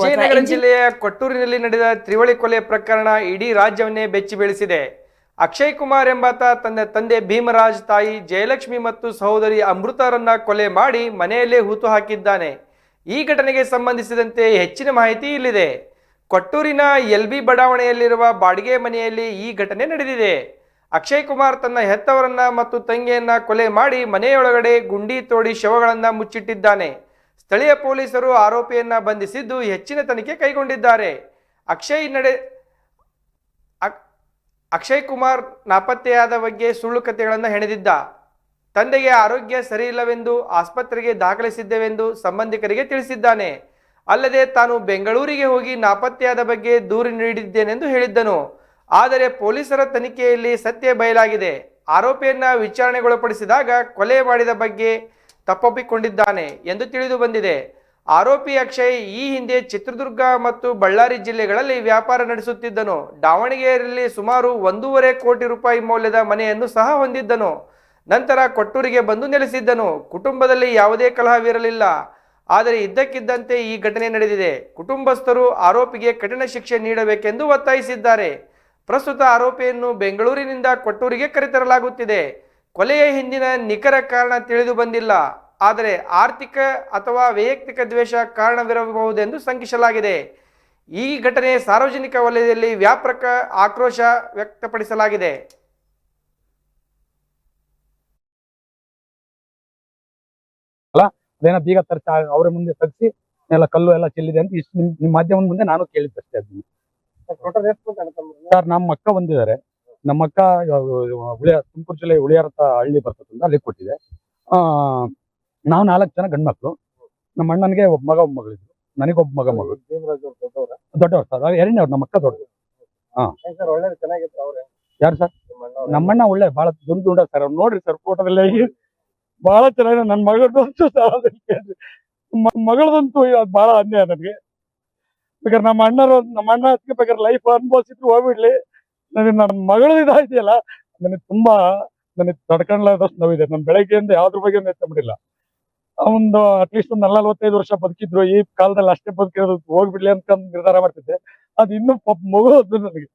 ವಿಜಯನಗರ ಜಿಲ್ಲೆಯ ಕೊಟ್ಟೂರಿನಲ್ಲಿ ನಡೆದ ತ್ರಿವಳಿ ಕೊಲೆ ಪ್ರಕರಣ ಇಡೀ ರಾಜ್ಯವನ್ನೇ ಬೆಚ್ಚಿ ಬೀಳಿಸಿದೆ ಅಕ್ಷಯ್ ಕುಮಾರ್ ಎಂಬಾತ ತನ್ನ ತಂದೆ ಭೀಮರಾಜ್ ತಾಯಿ ಜಯಲಕ್ಷ್ಮಿ ಮತ್ತು ಸಹೋದರಿ ಅಮೃತರನ್ನ ಕೊಲೆ ಮಾಡಿ ಮನೆಯಲ್ಲೇ ಹೂತು ಹಾಕಿದ್ದಾನೆ. ಈ ಘಟನೆಗೆ ಸಂಬಂಧಿಸಿದಂತೆ ಹೆಚ್ಚಿನ ಮಾಹಿತಿ ಇಲ್ಲಿದೆ. ಕೊಟ್ಟೂರಿನ ಎಲ್ ಬಿ ಬಡಾವಣೆಯಲ್ಲಿರುವ ಬಾಡಿಗೆ ಮನೆಯಲ್ಲಿ ಈ ಘಟನೆ ನಡೆದಿದೆ. ಅಕ್ಷಯ್ ಕುಮಾರ್ ತನ್ನ ಹೆತ್ತವರನ್ನ ಮತ್ತು ತಂಗಿಯನ್ನ ಕೊಲೆ ಮಾಡಿ ಮನೆಯೊಳಗಡೆ ಗುಂಡಿ ತೋಡಿ ಶವಗಳನ್ನ ಮುಚ್ಚಿಟ್ಟಿದ್ದಾನೆ. ಸ್ಥಳೀಯ ಪೊಲೀಸರು ಆರೋಪಿಯನ್ನ ಬಂಧಿಸಿದ್ದು ಹೆಚ್ಚಿನ ತನಿಖೆ ಕೈಗೊಂಡಿದ್ದಾರೆ. ಅಕ್ಷಯ್ ನಡೆ ಅಕ್- ಅಕ್ಷಯ್ ಕುಮಾರ್ ನಾಪತ್ತೆಯಾದ ಬಗ್ಗೆ ಸುಳ್ಳು ಕಥೆಗಳನ್ನು ಹೆಣೆದಿದ್ದ. ತಂದೆಗೆ ಆರೋಗ್ಯ ಸರಿಯಿಲ್ಲವೆಂದು ಆಸ್ಪತ್ರೆಗೆ ದಾಖಲಿಸಿದ್ದೇವೆಂದು ಸಂಬಂಧಿಕರಿಗೆ ತಿಳಿಸಿದ್ದಾನೆ. ಅಲ್ಲದೆ ತಾನು ಬೆಂಗಳೂರಿಗೆ ಹೋಗಿ ನಾಪತ್ತೆಯಾದ ಬಗ್ಗೆ ದೂರು ನೀಡಿದ್ದೇನೆಂದು ಹೇಳಿದ್ದನು. ಆದರೆ ಪೊಲೀಸರ ತನಿಖೆಯಲ್ಲಿ ಸತ್ಯ ಬಯಲಾಗಿದೆ. ಆರೋಪಿಯನ್ನ ವಿಚಾರಣೆಗೊಳಪಡಿಸಿದಾಗ ಕೊಲೆ ಮಾಡಿದ ಬಗ್ಗೆ ತಪ್ಪೊಪ್ಪಿಕೊಂಡಿದ್ದಾನೆ ಎಂದು ತಿಳಿದು ಬಂದಿದೆ. ಆರೋಪಿ ಅಕ್ಷಯ್ ಈ ಹಿಂದೆ ಚಿತ್ರದುರ್ಗ ಮತ್ತು ಬಳ್ಳಾರಿ ಜಿಲ್ಲೆಗಳಲ್ಲಿ ವ್ಯಾಪಾರ ನಡೆಸುತ್ತಿದ್ದನು. ದಾವಣಗೆರೆಯಲ್ಲಿ ಸುಮಾರು ಒಂದೂವರೆ ಕೋಟಿ ರೂಪಾಯಿ ಮೌಲ್ಯದ ಮನೆಯನ್ನು ಸಹ ಹೊಂದಿದ್ದನು. ನಂತರ ಕೊಟ್ಟೂರಿಗೆ ಬಂದು ನೆಲೆಸಿದ್ದನು. ಕುಟುಂಬದಲ್ಲಿ ಯಾವುದೇ ಕಲಹವಿರಲಿಲ್ಲ. ಆದರೆ ಇದ್ದಕ್ಕಿದ್ದಂತೆ ಈ ಘಟನೆ ನಡೆದಿದೆ. ಕುಟುಂಬಸ್ಥರು ಆರೋಪಿಗೆ ಕಠಿಣ ಶಿಕ್ಷೆ ನೀಡಬೇಕೆಂದು ಒತ್ತಾಯಿಸಿದ್ದಾರೆ. ಪ್ರಸ್ತುತ ಆರೋಪಿಯನ್ನು ಬೆಂಗಳೂರಿನಿಂದ ಕೊಟ್ಟೂರಿಗೆ ಕರೆತರಲಾಗುತ್ತಿದೆ. ಕೊಲೆಯ ಹಿಂದಿನ ನಿಖರ ಕಾರಣ ತಿಳಿದು ಬಂದಿಲ್ಲ. ಆದರೆ ಆರ್ಥಿಕ ಅಥವಾ ವೈಯಕ್ತಿಕ ದ್ವೇಷ ಕಾರಣವಿರಬಹುದೆಂದು ಶಂಕಿಸಲಾಗಿದೆ. ಈ ಘಟನೆ ಸಾರ್ವಜನಿಕ ವಲಯದಲ್ಲಿ ವ್ಯಾಪಕ ಆಕ್ರೋಶ ವ್ಯಕ್ತಪಡಿಸಲಾಗಿದೆ. ಅದೇನೋ ಬೀಗ ತರ್ಚ ಅವರ ಮುಂದೆ ತಗ್ಸಿ ಎಲ್ಲ ಕಲ್ಲು ಎಲ್ಲ ಚೆಲ್ಲಿದೆ ಅಂತ ಇಷ್ಟು ನಿಮ್ ನಿಮ್ ಮಾಧ್ಯಮದ ಮುಂದೆ ನಾನು ಕೇಳಿದ್ದಷ್ಟೇ ಅದನ್ನ. ಸರ್ ನಮ್ಮ ಮಕ್ಕ ಬಂದಿದ್ದಾರೆ. ನಮ್ಮ ಅಕ್ಕ ಉಳಿಯ ತುಮಕೂರು ಜಿಲ್ಲೆ ಉಳಿಯಾರ ಅಂತ ಹಳ್ಳಿ ಬರ್ತದಂತ ಅಲ್ಲಿ ಕೊಟ್ಟಿದೆ. ಆ, ನಾವು ನಾಲ್ಕು ಜನ ಗಂಡ್ಮಕ್ಳು. ನಮ್ಮ ಅಣ್ಣನಿಗೆ ಒಬ್ಬ ಮಗ, ಒಬ್ಬ ಮಗಳಿದ್ರು. ಒಬ್ಬ ಮಗ, ಮಗಳು. ದೊಡ್ಡವ್ರು ಸರ್. ಎರಡನೇವ್ರು ನಮ್ಮ ಅಕ್ಕ ದೊಡ್ಡದು. ಯಾರು ಸರ್? ನಮ್ಮಣ್ಣ ಒಳ್ಳೆ, ಬಹಳ ದುಂಡು ದುಂಡ ಸರ್. ಅವ್ರು ನೋಡ್ರಿ ಸರ್ ಫೋಟೋದಲ್ಲಿ ಬಹಳ ಚೆನ್ನಾಗಿದೆ. ನನ್ನ ಮಗಳದಂತೂ ಸರ್ ಮಗಳದಂತೂ ಬಹಳ ಅನ್ಯಾಯ ನನಗೆ. ಬೇಕಾದ್ರೆ ನಮ್ಮ ಅಣ್ಣರು, ನಮ್ಮ ಅಣ್ಣ ಬೇಕಾದ್ರೆ ಲೈಫ್ ಅನುಭವಿಸಿದ್ರು ಹೋಗ್ಬಿಡ್ಲಿ. ನನ್ನ ಮಗಳು ಇದಾಯ್ತಿಯಲ್ಲ, ನನಗೆ ತುಂಬಾ ನನಗೆ ತಡ್ಕೊಂಡ್ಲಾದಷ್ಟು ನೋವಿದೆ. ನಾನು ಬೆಳಗ್ಗೆಯಿಂದ ಯಾವ್ದ್ರ ಬಗ್ಗೆ ಎತ್ತಬಿಟ್ಟಿಲ್ಲ. ಒಂದು ಅಟ್ಲೀಸ್ಟ್ ಒಂದು ನಲ್ವತ್ತೈದು ವರ್ಷ ಬದುಕಿದ್ರು. ಈ ಕಾಲದಲ್ಲಿ ಅಷ್ಟೇ ಬದುಕಿರೋದು, ಹೋಗ್ಬಿಡ್ಲಿ ಅಂತ ನಿರ್ಧಾರ ಮಾಡ್ತಿದ್ದೆ. ಅದು ಇನ್ನೂ ಮಗು ಅದು ನನಗೆ.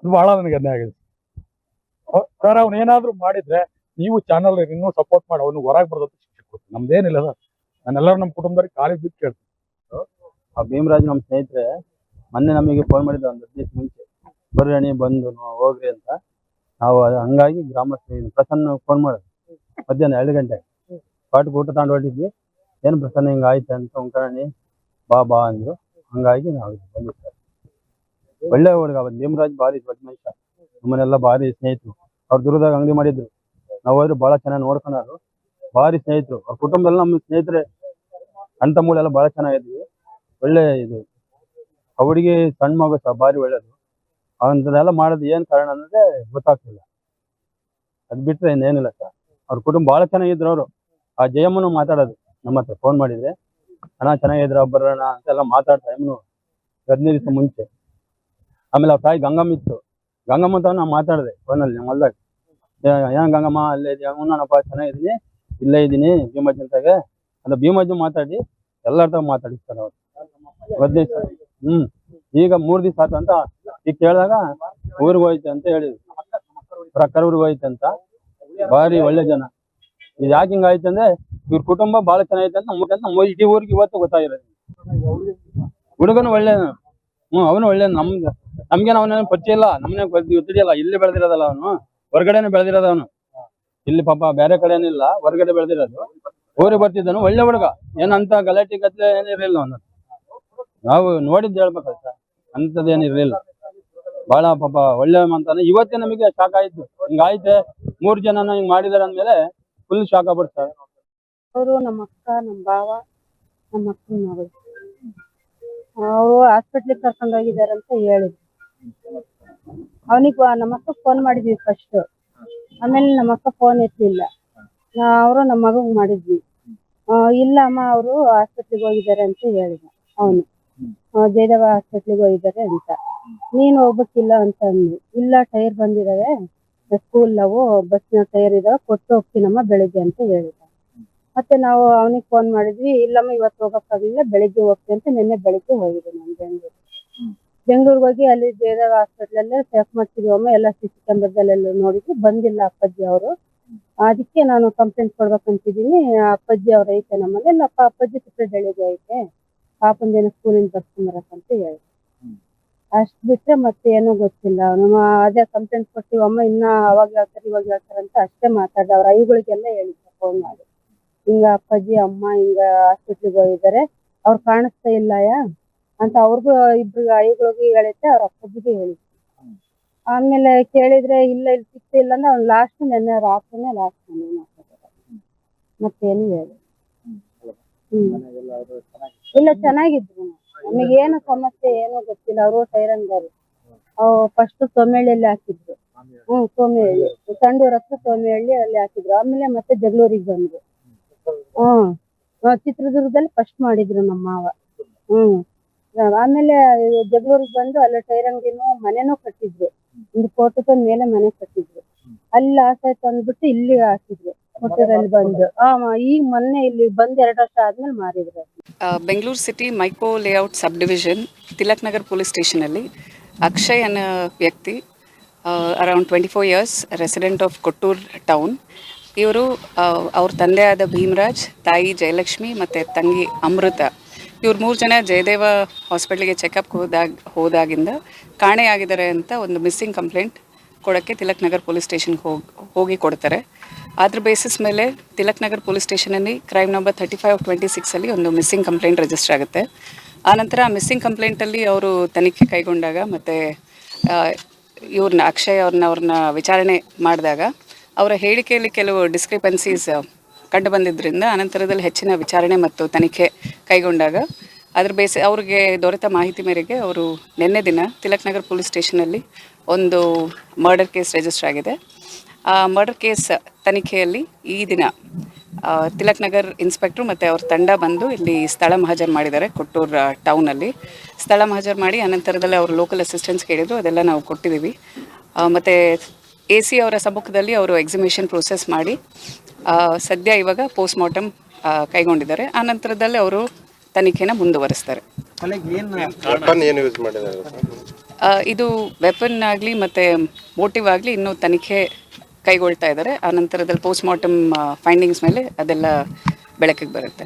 ಅದು ಬಹಳ ನನಗೆ ಅನ್ಯ ಆಗಿದೆ. ಸರ್ ಅವ್ನು ಏನಾದ್ರು ಮಾಡಿದ್ರೆ ನೀವು ಚಾನಲ್ ಇನ್ನೂ ಸಪೋರ್ಟ್ ಮಾಡಿ. ಅವನು ಹೊರಗೆ ಬರ್ದು ಶಿಕ್ಷೆ ಕೊಡ್ತೀನಿ ನಮ್ದೇನಿಲ್ಲ ಸರ್ ನಾನೆಲ್ಲರೂ ನಮ್ಮ ಕುಟುಂಬದವ್ರಿಗೆ ಕಾಲಿಗೆ ಬಿಟ್ಟು ಕೇಳ್ತೀನಿ. ಭೀಮರಾಜ್ ನಮ್ಮ ಸ್ನೇಹಿತರೆ, ಮೊನ್ನೆ ನಮಗೆ ಫೋನ್ ಮಾಡಿದ್ದ ಒಂದು ಹದಿನೈದು ಮುಂಚೆ. ಬರ್ರಿ ಅಣಿ ಬಂದು ಹೋಗ್ರಿ ಅಂತ. ನಾವು ಹಂಗಾಗಿ ಗ್ರಾಮಸ್ಥರು ಪ್ರಸನ್ನ ಫೋನ್ ಮಾಡೋದು ಮಧ್ಯಾಹ್ನ ಎರಡು ಗಂಟೆ ಪಾಟ್ ಊಟ ತಗೊಂಡು ಹೊರಟಿದ್ವಿ ಏನು ಪ್ರಸನ್ನ, ಹಿಂಗೆ ಅಂತ ಉಂಕರಣಿ ಬಾ ಬಾ ಅಂದ್ರು. ಹಂಗಾಗಿ ನಾವು ಬಂದ್ವಿ ಸರ್ ಒಳ್ಳೆ ಹುಡುಗ ಭೀಮರಾಜ್ ಭಾರಿ ದೊಡ್ಡ ಮನುಷ್ಯ. ನಮ್ಮನೆಲ್ಲ ಭಾರಿ ಸ್ನೇಹಿತರು. ಅವ್ರು ದುರ್ಗದಾಗ ಅಂಗಡಿ ಮಾಡಿದ್ರು. ನಾವು ಹೋದ್ರು ಭಾಳ ಚೆನ್ನಾಗಿ ನೋಡ್ಕೊಂಡಾರು. ಭಾರಿ ಸ್ನೇಹಿತರು. ಅವ್ರ ಕುಟುಂಬದಲ್ಲಿ ನಮ್ಮ ಸ್ನೇಹಿತರೆ. ಅಣ್ಣ ಮೂಳೆಲ್ಲ ಭಾಳ ಚೆನ್ನಾಗಿದ್ವಿ. ಒಳ್ಳೆ ಇದು. ಹುಡುಗಿ ಸಣ್ಣ ಮಗು ಸಹ ಭಾರಿ ಒಳ್ಳೇದು. ಅವನ್ನೆಲ್ಲ ಮಾಡೋದು ಏನ್ ಕಾರಣ ಅನ್ನೋದೇ ಗೊತ್ತಾಗ್ತಿಲ್ಲ. ಅದ್ ಬಿಟ್ರೆ ಇನ್ನೇನಿಲ್ಲ ಸರ್. ಅವ್ರ ಕುಟುಂಬ ಬಹಳ ಚೆನ್ನಾಗಿದ್ರು ಅವರು. ಆ ಜಯಮ್ಮನು ಮಾತಾಡೋದು. ನಮ್ಮ ಹತ್ರ ಫೋನ್ ಮಾಡಿದ್ರೆ, ಅಣ್ಣ ಚೆನ್ನಾಗಿದ್ರ ಬರೋಣ ಅಂತೆಲ್ಲ ಮಾತಾಡ್ತಾ ಇಮ್ಮನು ಹದಿನೈದು ದಿವಸ ಮುಂಚೆ. ಆಮೇಲೆ ಅವ್ರ ತಾಯಿ ಗಂಗಮ್ಮ ಇತ್ತು. ಗಂಗಮ್ಮ ಅಂತ ನಾ ಮಾತಾಡಿದೆ ಫೋನಲ್ಲಿ ನಮ್ಮ ಹೊಲ್ದಾಗ. ಏನ್ ಗಂಗಮ್ಮ, ಅಲ್ಲೇ ಇದೆಯಾ? ನಾನಪ್ಪ ಚೆನ್ನಾಗಿದ್ದೀನಿ. ಇಲ್ಲೇ ಇದ್ದೀನಿ ಭೀಮಜ್ಜಂತಾಗೆ ಅಂತ ಭೀಮಜ್ಜು ಮಾತಾಡಿ, ಎಲ್ಲರ ತಾವ ಮಾತಾಡಿಸ್ತಾರೆ ಅವ್ರು. ಹದಿನೈದು ಹ್ಮ್. ಈಗ ಮೂರ್ ದಿವಸ ಆತ ಅಂತ ಈಗ ಕೇಳಿದಾಗ ಊರಿಗೆ ಹೋಯ್ತು ಅಂತ ಹೇಳಿದ್ರು. ಪ್ರಕಾರ ಊರಿಗೆ ಹೋಯ್ತು ಅಂತ. ಭಾರಿ ಒಳ್ಳೆ ಜನ. ಇದು ಯಾಕೆ ಹಿಂಗ ಆಯ್ತು ಅಂದ್ರೆ ಇವ್ರ ಕುಟುಂಬ ಬಹಳ ಚೆನ್ನಾಗೈತೆ ಅಂತ ನಮ್ಗೆ ನಮ್ ಇಡೀ ಊರಿಗೆ ಇವತ್ತು ಗೊತ್ತಾಗಿರೋದು. ಹುಡುಗನು ಒಳ್ಳೆ ಹ್ಮ್, ಅವನು ಒಳ್ಳೆ ನಮ್ಗೆ ನಮ್ಗೇನು ಅವನೇನು ಪರಿಚಯ ಇಲ್ಲ. ನಮ್ಮನೆ ಗೊತ್ತಿದೆಯಲ್ಲ, ಇಲ್ಲಿ ಬೆಳೆದಿರೋದಲ್ಲ ಅವನು. ಹೊರಗಡೆನೆ ಬೆಳೆದಿರೋದು ಅವನು. ಇಲ್ಲಿ ಪಾಪ ಬೇರೆ ಕಡೆ ಏನಿಲ್ಲ ಹೊರಗಡೆ ಬೆಳೆದಿರೋದು. ಊರಿಗೆ ಬರ್ತಿದ್ದನು. ಒಳ್ಳೆ ಹುಡುಗ. ಏನಂತ ಗಲಾಟೆ ಕತ್ಲೆ ಏನಿರಲಿಲ್ಲ ಅವನು. ನಾವು ನೋಡಿದ್ದು ಹೇಳ್ಬೇಕಲ್ಲ ಸರ್, ಅಂಥದ್ದೇನು ಇರಲಿಲ್ಲ. ಬಹಳ ಪಾಪ ಒಳ್ಳೆ ಅಂತಾನೆ ಇವತ್ತೇ ನಮಗೆ ಶಾಕ್ ಆಯ್ತು. ಹಿಂಗಾಯ್ತೆ ಮೂರ್ ಜನನ ಹಿಂಗ್ ಮಾಡಿದಾರೆ ಅಂದ್ಮೇಲೆ ಫುಲ್ ಶಾಕ್ ಆಗ್ಬಿಡ್ತು ಸರ್. ಅವರು ನಮ್ಮ ಅಕ್ಕ, ನಮ್ಮ ಭಾವ, ನಮ್ಮ ಅಕ್ಕನ ಮಗಳು. ಅವರು ಹಾಸ್ಪಿಟ್ಲಿಗೆ ಕರ್ಕೊಂಡೋಗಿದ್ದಾರೆ ಅಂತ ಹೇಳಿದ್ರು. ಅವನಿಗೆ ನಮ್ಮ ಅಕ್ಕ ಫೋನ್ ಮಾಡಿದ್ವಿ ಫಸ್ಟ್ ಆಮೇಲೆ ನಮ್ಮ ಅಕ್ಕ ಫೋನ್ ಎತ್ತಲಿಲ್ಲ ಅವರು ನಮ್ಮ ಮಗಗ್ ಮಾಡಿದ್ವಿ. ಇಲ್ಲ ಅಮ್ಮ ಅವರು ಆಸ್ಪತ್ರೆಗೆ ಹೋಗಿದ್ದಾರೆ ಅಂತ ಹೇಳಿದ ಅವನು. ಜಯದೇವ ಹಾಸ್ಪಿಟ್ಲಿಗೆ ಹೋಗಿದ್ದಾರೆ ಅಂತ. ನೀನ್ ಹೋಗ್ಬೇಕಿಲ್ಲ ಅಂತ ಅಂದ್ವಿ ಇಲ್ಲ ಟೈರ್ ಬಂದಿದಾವೆ. ಸ್ಕೂಲ್ ನಾವು ಬಸ್ನ ಟೈರ್ ಇದಾವೆ, ಕೊಟ್ಟು ಹೋಗ್ತೀನಮ್ಮ ಬೆಳಿಗ್ಗೆ ಅಂತ ಹೇಳಿದ. ಮತ್ತೆ ನಾವು ಅವನಿಗೆ ಫೋನ್ ಮಾಡಿದ್ವಿ, ಇಲ್ಲಮ್ಮ, ಇವತ್ತು ಹೋಗಕ್ಕಾಗಲಿಲ್ಲ ಬೆಳಿಗ್ಗೆ ಹೋಗ್ತೀವಿ ಅಂತ ನಿನ್ನೆ ಬೆಳಿಗ್ಗೆ ಹೋಗಿದ್ದೆ ನಾನು ಬೆಂಗಳೂರು ಬೆಂಗಳೂರಿಗೆ ಹೋಗಿ ಅಲ್ಲಿ ಜಯದೇವ ಹಾಸ್ಪಿಟಲ್ ಅಲ್ಲೇ ಚೆಕ್ ಮಾಡ್ತಿದ್ವಿ ಅಮ್ಮ, ಎಲ್ಲ ಸಿ ಸಿ ಕ್ಯಾಮ್ರಾದಲ್ಲೆಲ್ಲ ನೋಡಿದ್ವಿ. ಬಂದಿಲ್ಲ ಅಪ್ಪಾಜಿ ಅವರು. ಅದಕ್ಕೆ ನಾನು ಕಂಪ್ಲೇಂಟ್ ಕೊಡ್ಬೇಕಂತಿದ್ದೀನಿ. ಅಪ್ಪಾಜಿ ಅವ್ರು ಐತೆ ನಮ್ಮಲ್ಲಿ. ಇಲ್ಲಪ್ಪ ಅಪ್ಪಾಜಿ ಬೆಳಿಗ್ಗೆ ಐತೆ. ಪಾಪಂದೇನೋ ಸ್ಕೂಲಿಂದ ಅಂತ ಹೇಳಿ. ಅಷ್ಟ್ ಬಿಟ್ರೆ ಮತ್ತೆ ಏನೂ ಗೊತ್ತಿಲ್ಲ. ನಮ್ಮ ಅದೇ ಕಂಪ್ಲೇಂಟ್ ಕೊಟ್ಟಿವಿ ಅಮ್ಮ, ಇನ್ನ ಅವಾಗ ಹೇಳ್ತಾರೆ, ಇವಾಗ ಹೇಳ್ತಾರೆ ಅಂತ ಅಷ್ಟೇ ಮಾತಾಡ್ದೆ. ಅವ್ರ ಐಗಳಿಗೆಲ್ಲ ಹೇಳಿದ್ರು ಫೋನ್ ಮಾಡಿ. ಹಿಂಗ ಅಪ್ಪಾಜಿ, ಅಮ್ಮ ಹಿಂಗ ಹಾಸ್ಪಿಟ್ಲಿಗೆ ಹೋಗಿದ್ದಾರೆ. ಅವ್ರು ಕಾಣಿಸ್ತಾ ಇಲ್ಲ ಯಾ ಅಂತ ಅವ್ರಿಗೂ ಇಬ್ರು ಐಗಳಿಗೆ ಹೇಳೈತೆ ಅವ್ರ ಅಪ್ಪಾಜಿಗೆ ಹೇಳಿದ್ರು ಆಮೇಲೆ ಕೇಳಿದ್ರೆ, ಇಲ್ಲ, ಇಲ್ಲಿ ಸಿಕ್ತಿಲ್ಲ ಅಂದ್ರೆ ಅವ್ನು ಲಾಸ್ಟ್ ನೆನ್ನೆ ರಾತ್ರಿನೇ ಲಾಸ್ಟ್ ಮನೆ ಮಾತಾಡಿದ್ದಾರೆ ಮತ್ತೇನು ಹೇಳಿ. ಇಲ್ಲ ಚೆನ್ನಾಗಿದ್ರು. ನಮಗೆ ಏನು ಸಮಸ್ಯೆ ಏನೋ ಗೊತ್ತಿಲ್ಲ. ಅವರು ಸೈರಂಗರು. ಫಸ್ಟ್ ಸೋಮೇಳಿಯಲ್ಲಿ ಹಾಕಿದ್ರು. ಹ್ಮ್ ಸೋಮೇಹಳ್ಳಿ ಸಂಡೂರ್ ಹತ್ರ ಸೋಮೇಹಳ್ಳಿ ಅಲ್ಲಿ ಹಾಕಿದ್ರು. ಆಮೇಲೆ ಮತ್ತೆ ಜಗಳೂರಿಗೆ ಬಂದ್ರು. ಹ್ಮ್. ಚಿತ್ರದುರ್ಗದಲ್ಲಿ ಫಸ್ಟ್ ಮಾಡಿದ್ರು ನಮ್ಮ ಮಾವ. ಹ್ಮ್. ಆಮೇಲೆ ಜಗಳೂರಿಗೆ ಬಂದು ಅಲ್ಲಿ ಟೈರಂಗಿನೂ ಮನೆನೂ ಕಟ್ಟಿದ್ರು. ಒಂದು ಕೋಟದ ಮೇಲೆ ಮನೆ ಕಟ್ಟಿದ್ರು. ಅಲ್ಲಿ ಲಾಸ್ ಆಯ್ತು ಅಂದ್ಬಿಟ್ಟು ಇಲ್ಲಿ ಹಾಕಿದ್ರು. ಬಂದು. ಈಗ ಮೊನ್ನೆ ಇಲ್ಲಿ ಬಂದ್ Bengaluru city Mico layout sub division Tilak Nagar police station ಅಲ್ಲಿ ಅಕ್ಷಯ್ ಅನ್ನೋ ವ್ಯಕ್ತಿ around twenty four years resident of Kottur town ಇವರು ಅವ್ರ ತಂದೆ ಆದ ಭೀಮರಾಜ್, ತಾಯಿ ಜಯಲಕ್ಷ್ಮಿ ಮತ್ತೆ ತಂಗಿ ಅಮೃತ. ಇವ್ರು ಮೂರು ಜನ ಜಯದೇವ ಹಾಸ್ಪಿಟ್ಲಿಗೆ ಚೆಕಪ್ ಹೋದಾಗ, ಹೋದಾಗಿಂದ ಕಾಣೆಯಾಗಿದ್ದಾರೆ ಅಂತ ಒಂದು ಮಿಸ್ಸಿಂಗ್ ಕಂಪ್ಲೇಂಟ್ ಕೊಡೋಕ್ಕೆ ತಿಲಕ್ ನಗರ್ ಪೊಲೀಸ್ ಸ್ಟೇಷನ್ಗೆ ಹೋಗಿ ಹೋಗಿ ಕೊಡ್ತಾರೆ. ಅದ್ರ ಬೇಸಿಸ್ ಮೇಲೆ Tilak Nagar police ಸ್ಟೇಷನಲ್ಲಿ crime number thirty five twenty ಸಿಕ್ಸಲ್ಲಿ ಒಂದು ಮಿಸ್ಸಿಂಗ್ ಕಂಪ್ಲೇಂಟ್ ರಿಜಿಸ್ಟರ್ ಆಗುತ್ತೆ. ಆನಂತರ ಆ ಮಿಸ್ಸಿಂಗ್ ಕಂಪ್ಲೇಂಟಲ್ಲಿ ಅವರು ತನಿಖೆ ಕೈಗೊಂಡಾಗ ಮತ್ತು ಇವ್ರನ್ನ ಅಕ್ಷಯ್ ಅವ್ರನ್ನ ಅವ್ರನ್ನ ವಿಚಾರಣೆ ಮಾಡಿದಾಗ ಅವರ ಹೇಳಿಕೆಯಲ್ಲಿ ಕೆಲವು ಡಿಸ್ಕ್ರಿಪೆನ್ಸೀಸ್ ಕಂಡು ಬಂದಿದ್ದರಿಂದ ಅನಂತರದಲ್ಲಿ ಹೆಚ್ಚಿನ ವಿಚಾರಣೆ ಮತ್ತು ತನಿಖೆ ಕೈಗೊಂಡಾಗ ಅದ್ರ ಬೇಸಿ ಅವ್ರಿಗೆ ದೊರೆತ ಮಾಹಿತಿ ಮೇರೆಗೆ ಅವರು ನಿನ್ನೆ ದಿನ ತಿಲಕ್ ನಗರ್ ಪೊಲೀಸ್ ಸ್ಟೇಷನಲ್ಲಿ ಒಂದು ಮರ್ಡರ್ ಕೇಸ್ ರಿಜಿಸ್ಟರ್ ಆಗಿದೆ. ಆ ಮರ್ಡರ್ ಕೇಸ್ ತನಿಖೆಯಲ್ಲಿ ಈ ದಿನ ಆ, ತಿಲಕ್ ನಗರ್ ಇನ್ಸ್ಪೆಕ್ಟ್ರು ಮತ್ತು ಅವ್ರ ತಂಡ ಬಂದು ಇಲ್ಲಿ ಸ್ಥಳ ಮಹಜರ್ ಮಾಡಿದ್ದಾರೆ ಕೊಟ್ಟೂರು ಟೌನಲ್ಲಿ ಸ್ಥಳ ಮಹಜರ್ ಮಾಡಿ ಅನಂತರದಲ್ಲಿ ಅವರು ಲೋಕಲ್ ಅಸಿಸ್ಟೆನ್ಸ್ ಕೇಳಿದ್ರು ಅದೆಲ್ಲ ನಾವು ಕೊಟ್ಟಿದ್ದೀವಿ. ಮತ್ತು ಎ ಸಿ ಅವರ ಸಮ್ಮುಖದಲ್ಲಿ ಅವರು ಎಕ್ಸಿಮಿಷನ್ ಪ್ರೋಸೆಸ್ ಮಾಡಿ ಸದ್ಯ ಇವಾಗ ಪೋಸ್ಟ್ ಮಾರ್ಟಮ್ ಕೈಗೊಂಡಿದ್ದಾರೆ. ಆನಂತರದಲ್ಲಿ ಅವರು ತನಿಖೆನ ಮುಂದುವರಿಸ್ತಾರೆ. ಇದು ವೆಪನ್ ಆಗಲಿ ಮತ್ತು ಮೋಟಿವ್ ಆಗಲಿ ಇನ್ನೂ ತನಿಖೆ ಕೈಗೊಳ್ತಾ ಇದ್ದಾರೆ. ಆ ನಂತರದಲ್ಲಿ ಪೋಸ್ಟ್ ಮಾರ್ಟಮ್ ಫೈಂಡಿಂಗ್ಸ್ ಮೇಲೆ ಅದೆಲ್ಲ ಬೆಳಕಿಗೆ ಬರುತ್ತೆ.